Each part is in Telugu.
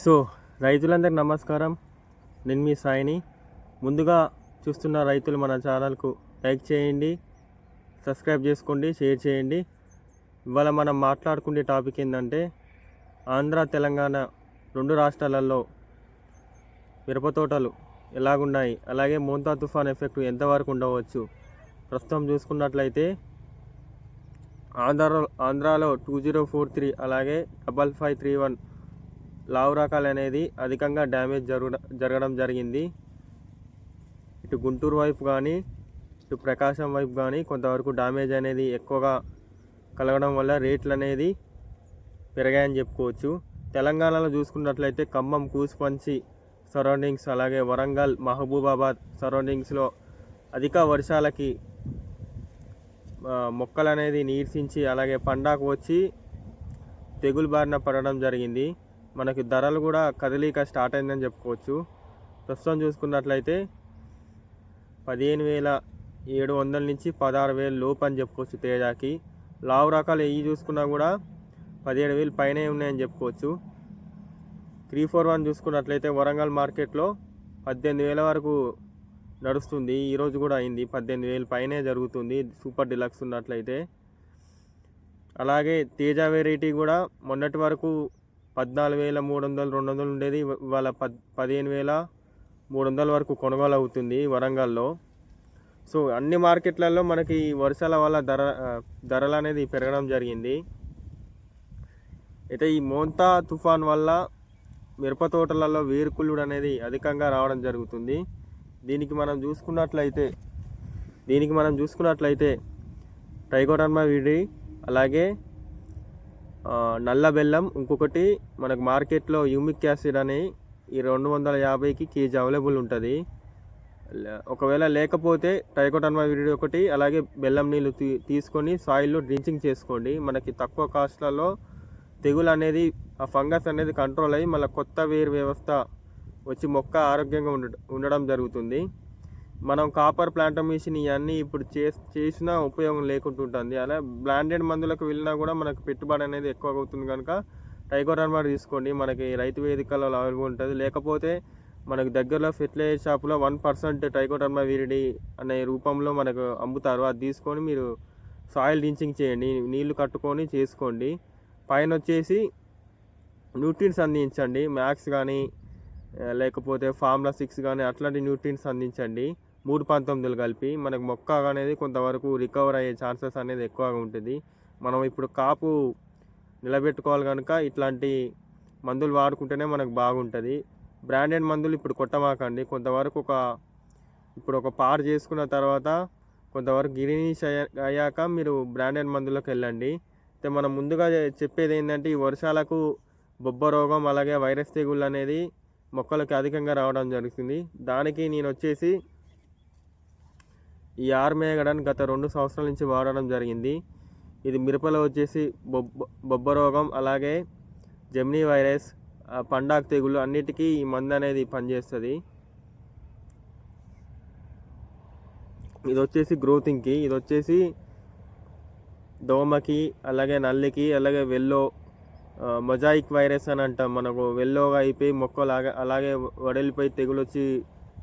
సో రైతులందరికీ నమస్కారం. నేను మీ సాయిని. ముందుగా చూస్తున్న రైతులు మన ఛానల్కు లైక్ చేయండి సబ్స్క్రైబ్ చేసుకోండి షేర్ చేయండి. ఇవాళ మనం మాట్లాడుకునే టాపిక్ ఏంటంటే ఆంధ్ర తెలంగాణ రెండు రాష్ట్రాలలో మిరపతోటలు ఎలాగున్నాయి? అలాగే మోంతా తుఫాన్ ఎఫెక్ట్ ఎంతవరకు ఉండవచ్చు? ప్రస్తుతం చూసుకున్నట్లయితే ఆంధ్ర ఆంధ్రాలో టూ జీరో ఫోర్ త్రీ అలాగే డబల్ ఫైవ్ త్రీ వన్ లావు రకాలు అనేది అధికంగా డ్యామేజ్ జరుగ జరగడం జరిగింది. ఇటు గుంటూరు వైపు కానీ ఇటు ప్రకాశం వైపు కానీ కొంతవరకు డ్యామేజ్ అనేది ఎక్కువగా కలగడం వల్ల రేట్లు అనేది పెరిగాయని చెప్పుకోవచ్చు. తెలంగాణలో చూసుకున్నట్లయితే ఖమ్మం కూసుపంచి సరౌండింగ్స్ అలాగే వరంగల్ మహబూబాబాద్ సరౌండింగ్స్లో అధిక వర్షాలకి మొక్కలు అనేది నీర్సించి అలాగే పండాకు వచ్చి తెగులు బారిన పడడం జరిగింది. మనకి ధరలు కూడా కదలిక స్టార్ట్ అయిందని చెప్పుకోవచ్చు. ప్రస్తుతం చూసుకున్నట్లయితే పదిహేను వేల ఏడు వందల నుంచి పదహారు వేలు లోపు అని చెప్పుకోవచ్చు తేజాకి. లావు రకాలు ఏవి చూసుకున్నా కూడా పదిహేడు వేలు పైనే ఉన్నాయని చెప్పుకోవచ్చు. త్రీ ఫోర్ వన్ చూసుకున్నట్లయితే వరంగల్ మార్కెట్లో పద్దెనిమిది వేల వరకు నడుస్తుంది. ఈరోజు కూడా అయింది. పద్దెనిమిది వేలు పైనే జరుగుతుంది. సూపర్ డిలక్స్ ఉన్నట్లయితే. అలాగే తేజ వెరైటీ కూడా మొన్నటి వరకు పద్నాలుగు వేల మూడు వందలు రెండు వందలు ఉండేది ఇవాళ పద్ పదిహేను వేల మూడు వందల వరకు కొనుగోలు అవుతుంది వరంగల్లో. సో అన్ని మార్కెట్లలో మనకి ఈ వర్షాల వల్ల ధర ధరలు అనేది పెరగడం జరిగింది. అయితే ఈ మోంతా తుఫాన్ వల్ల మిరప తోటలలో వేరుకుళ్ళుడు అనేది అధికంగా రావడం జరుగుతుంది. దీనికి మనం చూసుకున్నట్లయితే దీనికి మనం చూసుకున్నట్లయితే ట్రైకోటర్మా విడి అలాగే నల్ల బెల్లం ఇంకొకటి మనకు మార్కెట్లో యూమిక్ యాసిడ్ అని ఈ రెండు వందల యాభైకి కేజీ అవైలబుల్ ఉంటుంది. ఒకవేళ లేకపోతే ట్రైకోటర్మా విరిడి ఒకటి అలాగే బెల్లం నీళ్ళు తీ తీసుకొని సాయిల్లో డ్రించింగ్ చేసుకోండి. మనకి తక్కువ కాస్ట్లలో తెగులు అనేది ఆ ఫంగస్ అనేది కంట్రోల్ అయ్యి మళ్ళీ కొత్త వేరు వ్యవస్థ వచ్చి మొక్క ఆరోగ్యంగా ఉండ ఉండడం జరుగుతుంది. మనం కాపర్ ప్లాంటమీషన్ ఇవన్నీ ఇప్పుడు చే చేసినా ఉపయోగం లేకుంటుంటుంది. అలా బ్లాండెడ్ మందులకు వెళ్ళినా కూడా మనకు పెట్టుబడి అనేది ఎక్కువ అవుతుంది కనుక టైకోటర్మా తీసుకోండి. మనకి రైతు వేదికలో అవైలబుల్ ఉంటుంది. లేకపోతే మనకు దగ్గరలో ఫెర్టిలైజర్ షాప్లో వన్ పర్సెంట్ టైకోటర్మా విరిడి అనే రూపంలో మనకు అమ్ముతారు. అది తీసుకొని మీరు సాయిల్ రించింగ్ చేయండి. నీళ్ళు కట్టుకొని చేసుకోండి. పైన వచ్చేసి న్యూట్రిన్స్ అందించండి. మ్యాక్స్ కానీ లేకపోతే ఫార్ములా సిక్స్ కానీ అట్లాంటి న్యూట్రిన్స్ అందించండి. మూడు పంతొమ్మిదిలు కలిపి మనకు మొక్క అనేది కొంతవరకు రికవర్ అయ్యే ఛాన్సెస్ అనేది ఎక్కువగా ఉంటుంది. మనం ఇప్పుడు కాపు నిలబెట్టుకోవాలి కనుక ఇట్లాంటి మందులు వాడుకుంటేనే మనకు బాగుంటుంది. బ్రాండెడ్ మందులు ఇప్పుడు కొట్టమాకండి. కొంతవరకు ఒక ఇప్పుడు ఒక పాడు చేసుకున్న తర్వాత కొంతవరకు గిరినీష్ అయ్యాక మీరు బ్రాండెడ్ మందులకు వెళ్ళండి. అయితే మనం ముందుగా చెప్పేది ఏంటంటే ఈ వర్షాలకు బొబ్బ రోగం అలాగే వైరస్ తెగుళ్ళు అనేది మొక్కలకి అధికంగా రావడం జరుగుతుంది. దానికి నేను వచ్చేసి ఈ ఆర్మేగడన్ గత రెండు సంవత్సరాల నుంచి వాడడం జరిగింది. ఇది మిరపలో వచ్చేసి బొబ్బ బొబ్బ రోగం అలాగే జెమినీ వైరస్ పండాక్ తెగులు అన్నిటికీ ఈ మందు అనేది పనిచేస్తుంది. ఇది వచ్చేసి గ్రోతింగ్కి ఇది వచ్చేసి దోమకి అలాగే నల్లికి అలాగే వెల్లో మొజాయిక్ వైరస్ అని అంటాం మనకు. వెల్లోగా అయిపోయి మొక్కలాగా అలాగే వడలిపోయి తెగులు వచ్చి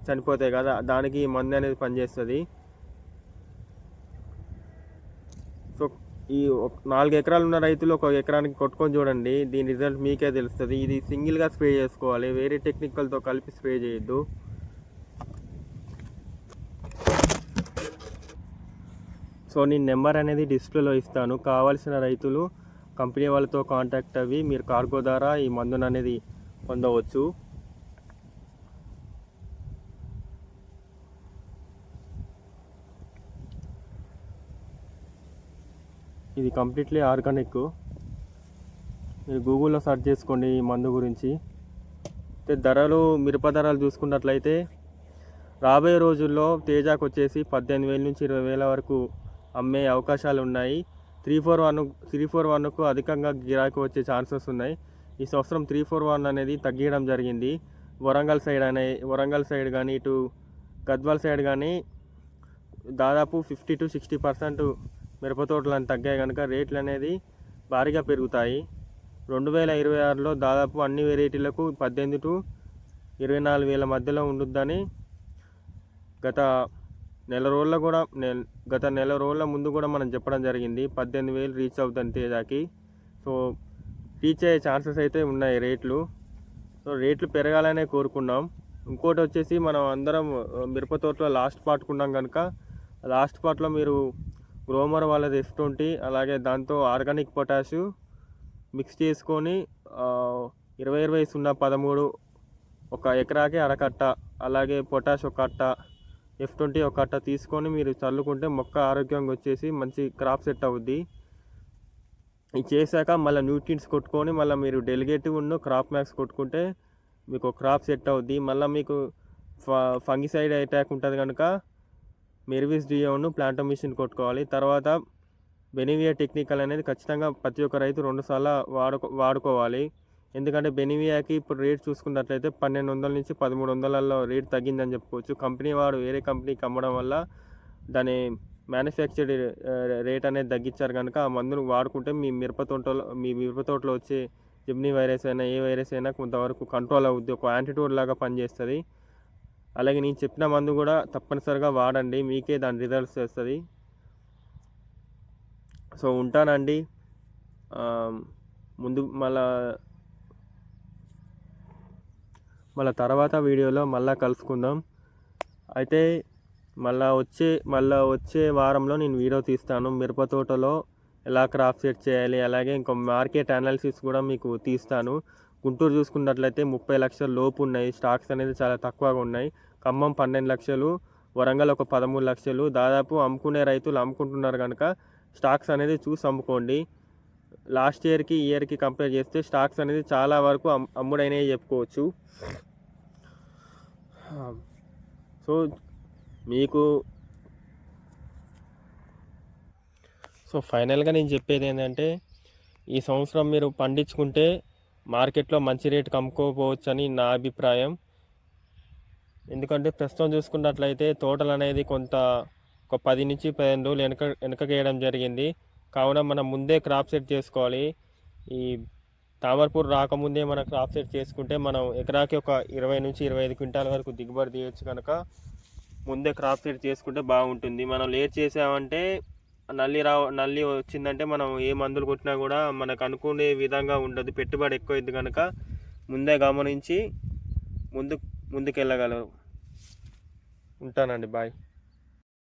చనిపోతాయి కదా దానికి ఈ మందు అనేది పనిచేస్తుంది. సో ఈ ఒక- నాలుగు ఎకరాలు ఉన్న రైతులు ఒక ఎకరానికి కొట్టుకొని చూడండి. దీని రిజల్ట్ మీకే తెలుస్తుంది. ఇది సింగిల్గా స్ప్రే చేసుకోవాలి. వేరే టెక్నికల్తో కలిపి స్ప్రే చేయొద్దు. సో నేను నెంబర్ అనేది డిస్ప్లేలో ఇస్తాను. కావాల్సిన రైతులు కంపెనీ వాళ్ళతో కాంటాక్ట్ అవి. మీరు కార్గో ద్వారా ఈ మందును అనేది పొందవచ్చు. ఇది కంప్లీట్లీ ఆర్గానిక్ మీరు గూగుల్లో సెర్చ్ చేసుకోండి ఈ మందు గురించి. అయితే ధరలు మిరప ధరలు చూసుకున్నట్లయితే రాబోయే రోజుల్లో తేజాకు వచ్చేసి పద్దెనిమిది వేల నుంచి ఇరవై వేల వరకు అమ్మే అవకాశాలు ఉన్నాయి. Three four one three four వన్కు అధికంగా గిరాకీ వచ్చే ఛాన్సెస్ ఉన్నాయి. ఈ సంవత్సరం త్రీ ఫోర్ వన్ అనేది తగ్గించడం జరిగింది. వరంగల్ సైడ్ అనే వరంగల్ సైడ్ కానీ ఇటు గద్వాల్ సైడ్ కానీ దాదాపు ఫిఫ్టీ టు సిక్స్టీ పర్సెంట్ మిరప తోటలు అని తగ్గాయి కనుక రేట్లు అనేది భారీగా పెరుగుతాయి. రెండు వేల ఇరవై ఆరులో దాదాపు అన్ని వెరైటీలకు పద్దెనిమిది టు ఇరవై నాలుగు వేల మధ్యలో ఉండుద్దని గత నెల రోజుల కూడా నె- గత నెల రోజుల ముందు కూడా మనం చెప్పడం జరిగింది. పద్దెనిమిది వేలు రీచ్ అవుతుంది తేజాకి. సో రీచ్ అయ్యే ఛాన్సెస్ అయితే ఉన్నాయి రేట్లు. సో రేట్లు పెరగాలనే కోరుకున్నాం. ఇంకోటి వచ్చేసి మనం అందరం మిరప తోటలో లాస్ట్ పాటుకున్నాం కనుక లాస్ట్ పార్ట్లో మీరు గ్రోమర్ వాళ్ళది ఎఫ్ ట్వంటీ అలాగే దాంతో ఆర్గానిక్ పొటాషు మిక్స్ చేసుకొని ఇరవై ఇరవై సున్నా పదమూడు ఒక ఎకరాకి అరకట్ట అలాగే పొటాష్ ఒక అట్ట ఎఫ్ ట్వంటీ ఒక అట్ట తీసుకొని మీరు చల్లుకుంటే మొక్క ఆరోగ్యంగా వచ్చేసి మంచి క్రాప్ సెట్ అవుద్ది. ఇది చేశాక మళ్ళీ న్యూట్రియంట్స్ కొట్టుకొని మళ్ళీ మీరు డెలిగేటివ్ ఉన్న క్రాప్ మ్యాక్స్ కొట్టుకుంటే మీకు క్రాప్ సెట్ అవుద్ది. మళ్ళీ మీకు ఫ ఫంగిసైడ్ అటాక్ ఉంటుంది కనుక మెర్విస్ డియోను ప్లాంటోమిషన్ కొట్టుకోవాలి. తర్వాత బెనివియా టెక్నికల్ అనేది ఖచ్చితంగా ప్రతి ఒక్క రైతు రెండుసార్లు వాడుకో వాడుకోవాలి. ఎందుకంటే బెనివియాకి ఇప్పుడు రేట్ చూసుకున్నట్లయితే పన్నెండు వందల నుంచి పదమూడు వందలలో రేట్ తగ్గిందని చెప్పుకోవచ్చు. కంపెనీ వాడు వేరే కంపెనీకి అమ్మడం వల్ల దాని మ్యానుఫ్యాక్చర్డ్ రేట్ అనేది తగ్గించారు కనుక ఆ మందును వాడుకుంటే మీ మిరప తోటలో మీ మిరప తోటలో వచ్చే జిమ్నీ వైరస్ అయినా ఏ వైరస్ అయినా కొంతవరకు కంట్రోల్ అవుద్ది. ఒక యాంటీడోట్ లాగా పనిచేస్తుంది. అలాగే నేను చెప్పిన మందు కూడా తప్పనిసరిగా వాడండి. మీకే దాని రిజల్ట్స్ వస్తుంది. సో ఉంటానండి. ముందు మళ్ళా మళ్ళా తర్వాత వీడియోలో మళ్ళీ కలుసుకుందాం. అయితే మళ్ళా వచ్చే మళ్ళా వచ్చే వారంలో నేను వీడియో తీస్తాను. మిరప తోటలో ఎలా క్రాప్ సెట్ చేయాలి అలాగే ఇంకో మార్కెట్ అనాలిసిస్ కూడా మీకు తీస్తాను. గుంటూరు చూసుకున్నట్లయితే ముప్పై లక్షల లోపు ఉన్నాయి. స్టాక్స్ అనేది చాలా తక్కువగా ఉన్నాయి. ఖమ్మం పన్నెండు లక్షలు వరంగల్ ఒక పదమూడు లక్షలు. దాదాపు అమ్ముకునే రైతులు అమ్ముకుంటున్నారు కనుక స్టాక్స్ అనేది చూసి అమ్ముకోండి. లాస్ట్ ఇయర్కి ఇయర్కి కంపేర్ చేస్తే స్టాక్స్ అనేది చాలా వరకు అమ్ అమ్ముడైనవి చెప్పుకోవచ్చు. సో మీకు సో ఫైనల్గా నేను చెప్పేది ఏంటంటే ఈ సంవత్సరం మీరు పండించుకుంటే మార్కెట్లో మంచి రేటు అమ్ముకోపోవచ్చు అని నా అభిప్రాయం. ఎందుకంటే ప్రస్తుతం చూసుకున్నట్లయితే తోటలు అనేది కొంత ఒక పది నుంచి పదిహేను రోజులు వెనక వెనకకేయడం జరిగింది. కావున మనం ముందే క్రాప్ సెట్ చేసుకోవాలి. ఈ తామర్పూర్ రాకముందే మనం క్రాప్ సెట్ చేసుకుంటే మనం ఎకరాకి ఒక ఇరవై నుంచి ఇరవై ఐదు క్వింటాల వరకు దిగుబడి తీయచ్చు కనుక ముందే క్రాప్ సెట్ చేసుకుంటే బాగుంటుంది. మనం లేట్ చేసామంటే నల్లి రా నల్లి వచ్చిందంటే మనం ఏ మందులు కొట్టినా కూడా మనకు అనుకునే విధంగా ఉండదు. పెట్టుబడి ఎక్కువైంది కనుక ముందే గమనించి ముందు ముందుకెళ్ళగలరు. ఉంటానండి బాయ్.